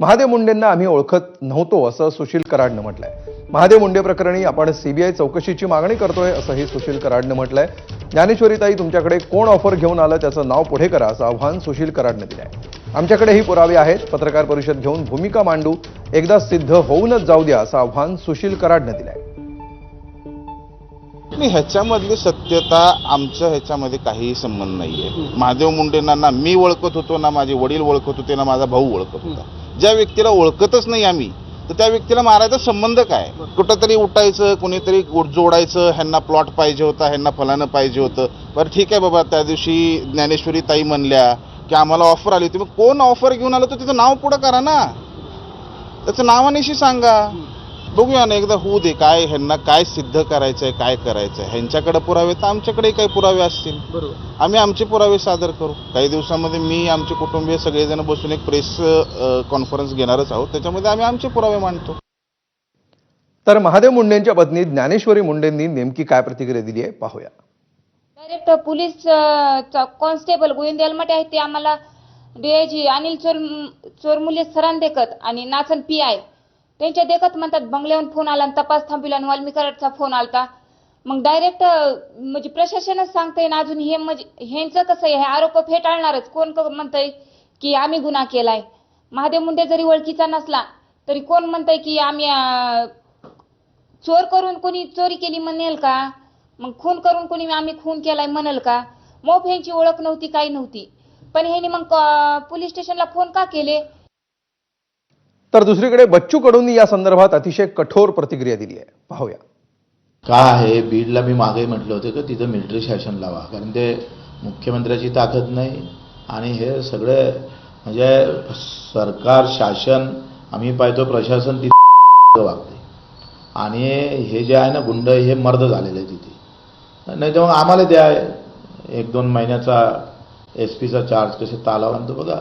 महादेव मुंडेंना आम्ही ओळखत नव्हतो असं सुशील कराडनं म्हटलंय. महादेव मुंडे प्रकरणी आपण सीबीआय चौकशीची मागणी करतोय असंही सुशील कराडनं म्हटलंय. ज्ञानेश्वरीताई तुमच्याकडे कोण ऑफर घेऊन आलं त्याचं नाव पुढे करा असं आव्हान सुशील कराडनं दिलंय. आमच्याकडेही पुरावे आहेत पत्रकार परिषद घेऊन भूमिका मांडू एकदा सिद्ध होऊनच जाऊ द्या असं आव्हान सुशील कराडनं दिलंय. ह्याच्यामधली सत्यता आमच्या ह्याच्यामध्ये काहीही संबंध नाहीये. महादेव मुंडेंना ना मी ओळखत होतो ना माझे वडील ओळखत होते ना माझा भाऊ ओळखत होता. ज्या व्यक्तीला ओळखतच नाही आम्ही तर त्या व्यक्तीला मारायचा संबंध काय? कुठंतरी उठायचं कोणीतरी जोडायचं ह्यांना प्लॉट पाहिजे होता ह्यांना फलानं पाहिजे होतं. बरं ठीक आहे बाबा त्या दिवशी ज्ञानेश्वरी ताई म्हणल्या की आम्हाला ऑफर आली होती. मग कोण ऑफर घेऊन आलं तर तिचं नाव पुढं करा ना. त्याचं नावानिशी सांगा. बघूया ना एकदा होऊ दे काय ह्यांना काय सिद्ध करायचंय काय करायचंय. ह्यांच्याकडे पुरावे तर आमच्याकडे काही पुरावे असतील. बरोबर. आम्ही आमचे पुरावे सादर करू. काही दिवसामध्ये मी आमचे कुटुंबीय सगळेजण बसून एक प्रेस कॉन्फरन्स घेणारच आहोत. त्याच्यामध्ये आम्ही आमचे पुरावे मांडतो. तर महादेव मुंडेंच्या पत्नी ज्ञानेश्वरी मुंडेंनी नेमकी काय प्रतिक्रिया दिली आहे पाहूया. Direct police constable Govind Almate आहेत ते आम्हाला डीआयजी अनिल चोर चोरमुले सरान देखत आणि नाचन पी आय. त्यांच्या देखत म्हणतात बंगल्याहून फोन आला आणि तपास थांबविला आणि वाल्मीकरचा फोन आलता. मग डायरेक्ट म्हणजे प्रशासनच सांगतंय ना अजून हे म्हणजे ह्यांचं कसं आहे? हे आरोप फेटाळणारच. कोण क- म्हणतंय की आम्ही गुन्हा केलाय? महादेव मुंडे जरी ओळखीचा नसला तरी कोण म्हणतंय की आम्ही चोर करून कोणी चोरी केली म्हणेल का? मग खून करून कोणी आम्ही खून केलाय म्हणेल का? मोफ ह्यांची ओळख नव्हती काही नव्हती. पण ह्यांनी मग पोलीस स्टेशनला फोन का केले? तर दुसरीकडे बच्चू कडूंनी या संदर्भात अतिशय कठोर प्रतिक्रिया दिली आहे. पाहूया. का आहे? बीडला मी मागे म्हटलं होतं की तिथं मिलिटरी शासन लावा. कारण ते मुख्यमंत्र्याची ताकद नाही आणि हे सगळे म्हणजे सरकार शासन आम्ही पाहतो प्रशासन तिथे वागते. आणि हे जे आहे ना गुंड हे मर्द झालेले आहे तिथे. नाही तर मग आम्हाला द्या एक दोन महिन्याचा एस पीचा चार्ज कसे तालावा आणतो बघा.